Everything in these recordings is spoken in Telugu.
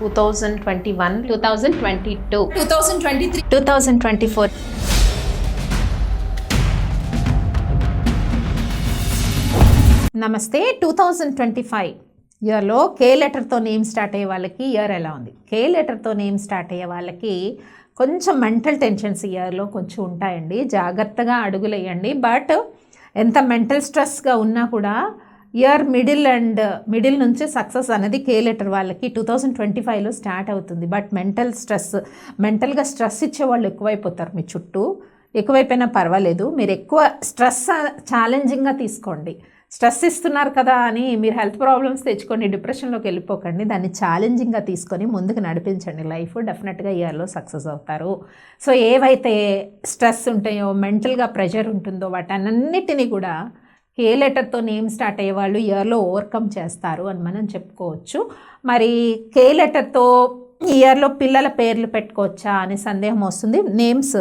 Two thousand twenty one two thousand twenty two two thousand twenty three two thousand twenty four నమస్తే టూ థౌజండ్ ట్వంటీ ఫైవ్ ఇయర్లో కే లెటర్తో నేమ్ స్టార్ట్ అయ్యే వాళ్ళకి ఇయర్ ఎలా ఉంది? కే లెటర్తో నేమ్ స్టార్ట్ అయ్యే వాళ్ళకి కొంచెం మెంటల్ టెన్షన్స్ ఇయర్లో కొంచెం ఉంటాయండి. జాగ్రత్తగా అడుగులేయండి. బట్ ఎంత మెంటల్ స్ట్రెస్గా ఉన్నా కూడా ఇయర్ మిడిల్ అండ్ మిడిల్ నుంచి సక్సెస్ అనేది కే లెటర్ వాళ్ళకి టూ థౌజండ్ ట్వంటీ ఫైవ్లో స్టార్ట్ అవుతుంది. బట్ మెంటల్ స్ట్రెస్ మెంటల్గా స్ట్రెస్ ఇచ్చే వాళ్ళు ఎక్కువైపోతారు మీ చుట్టూ. ఎక్కువైపోయినా పర్వాలేదు. మీరు ఎక్కువ స్ట్రెస్ ఛాలెంజింగ్గా తీసుకోండి. స్ట్రెస్ ఇస్తున్నారు కదా అని మీరు హెల్త్ ప్రాబ్లమ్స్ తెచ్చుకొని డిప్రెషన్లోకి వెళ్ళిపోకండి. దాన్ని ఛాలెంజింగ్గా తీసుకొని ముందుకు నడిపించండి. లైఫ్ డెఫినెట్గా ఇయర్లో సక్సెస్ అవుతారు. సో ఏవైతే స్ట్రెస్ ఉంటాయో మెంటల్గా ప్రెషర్ ఉంటుందో వాటన్నిటిని కూడా కే లెటర్తో నేమ్ స్టార్ట్ అయ్యేవాళ్ళు ఇయర్లో ఓవర్కమ్ చేస్తారు అని మనం చెప్పుకోవచ్చు. మరి కే లెటర్తో ఇయర్లో పిల్లల పేర్లు పెట్టుకోవచ్చా అనే సందేహం వస్తుంది. నేమ్స్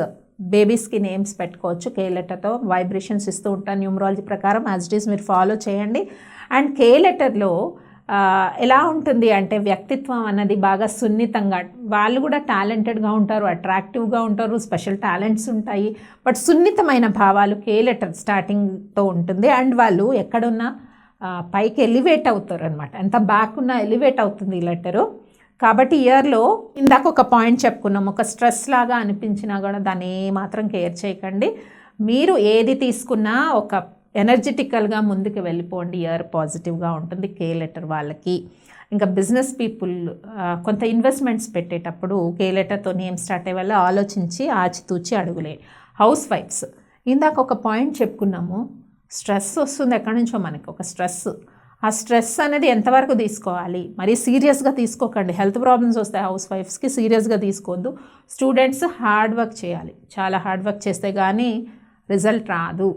బేబీస్కి నేమ్స్ పెట్టుకోవచ్చు. కే లెటర్తో వైబ్రేషన్స్ ఇస్తూ ఉంటాను న్యూమరాలజీ ప్రకారం. యాజ్ ఇట్ ఈస్ మీరు ఫాలో చేయండి. అండ్ కే లెటర్లో ఎలా ఉంటుంది అంటే వ్యక్తిత్వం అన్నది బాగా సున్నితంగా వాళ్ళు కూడా టాలెంటెడ్గా ఉంటారు అట్రాక్టివ్గా ఉంటారు స్పెషల్ టాలెంట్స్ ఉంటాయి బట్ సున్నితమైన భావాలు కే లెటర్ స్టార్టింగ్తో ఉంటుంది. అండ్ వాళ్ళు ఎక్కడున్నా పైకి ఎలివేట్ అవుతారు అనమాట ఎంత బ్యాక్ ఉన్నా ఎలివేట్ అవుతుంది ఈ లెటరు కాబట్టి ఇయర్లో ఇందాక ఒక పాయింట్ చెప్పుకున్నాం. ఒక స్ట్రెస్ లాగా అనిపించినా కూడా దాన్ని మాత్రం కేర్ చేయకండి. మీరు ఏది తీసుకున్నా ఒక ఎనర్జెటికల్గా ముందుకు వెళ్ళిపోండి. ఇయర్ పాజిటివ్గా ఉంటుంది. కే లెటర్ వాళ్ళకి. ఇంకా బిజినెస్ పీపుల్ కొంత ఇన్వెస్ట్మెంట్స్ పెట్టేటప్పుడు కే లెటర్తో నేమ్ స్టార్ట్ అయ్యే వాళ్ళు ఆలోచించి ఆచితూచి అడుగులే. హౌస్ వైఫ్స్. ఇందాక ఒక పాయింట్ చెప్పుకున్నాము. స్ట్రెస్ వస్తుంది ఎక్కడి నుంచో మనకి ఒక స్ట్రెస్. ఆ స్ట్రెస్ అనేది ఎంతవరకు తీసుకోవాలి? మరి సీరియస్గా తీసుకోకండి. హెల్త్ ప్రాబ్లమ్స్ వస్తాయి హౌస్ వైఫ్స్కి సీరియస్గా తీసుకోవద్దు. స్టూడెంట్స్ హార్డ్ వర్క్ చేయాలి. చాలా హార్డ్ వర్క్ చేస్తే కానీ రిజల్ట్ రాదు.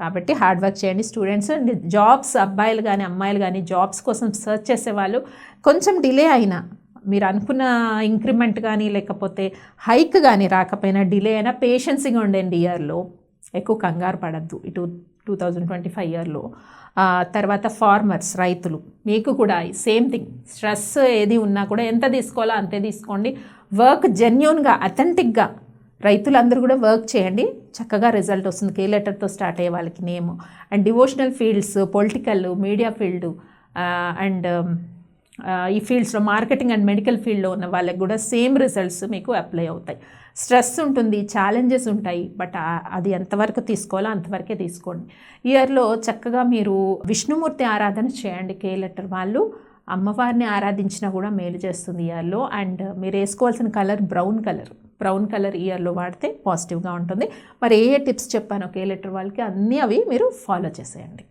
కాబట్టి హార్డ్ వర్క్ చేయండి. స్టూడెంట్స్ జాబ్స్ అబ్బాయిలు కానీ అమ్మాయిలు కానీ జాబ్స్ కోసం సెర్చ్ చేసేవాళ్ళు కొంచెం డిలే అయినా మీరు అనుకున్న ఇంక్రిమెంట్ కానీ లేకపోతే హైక్ కానీ రాకపోయినా డిలే అయినా పేషెన్సీగా ఉండండి ఇయర్లో ఎక్కువ కంగారు పడద్దు. ఇటు టూ థౌజండ్ ట్వంటీ ఫైవ్ ఇయర్లో తర్వాత ఫార్మర్స్ రైతులు మీకు కూడా సేమ్ థింగ్ స్ట్రెస్ ఏది ఉన్నా కూడా ఎంత తీసుకోవాలో అంతే తీసుకోండి. వర్క్ జెన్యున్గా అథెంటిక్గా రైతులందరూ కూడా వర్క్ చేయండి. చక్కగా రిజల్ట్ వస్తుంది. కే లెటర్తో స్టార్ట్ అయ్యే వాళ్ళకి name and devotional fields political media field and ఈ ఫీల్డ్స్లో మార్కెటింగ్ అండ్ మెడికల్ ఫీల్డ్లో ఉన్న వాళ్ళకి కూడా సేమ్ రిజల్ట్స్ మీకు అప్లై అవుతాయి. స్ట్రెస్ ఉంటుంది ఛాలెంజెస్ ఉంటాయి బట్ uh, అది ఎంతవరకు తీసుకోవాలో అంతవరకే తీసుకోండి. ఇయర్లో చక్కగా మీరు విష్ణుమూర్తి ఆరాధన చేయండి. కే లెటర్ వాళ్ళు అమ్మవారిని ఆరాధించినా కూడా మేలు చేస్తుంది ఇయర్లో అండ్ మీరు వేసుకోవాల్సిన colour brown colour brown colour ఇయర్లో వాడితే పాజిటివ్గా ఉంటుంది. మరి ఏ ఏ టిప్స్ చెప్పాను కే లెటర్ వాళ్ళకి అన్నీ అవి మీరు ఫాలో చేసేయండి.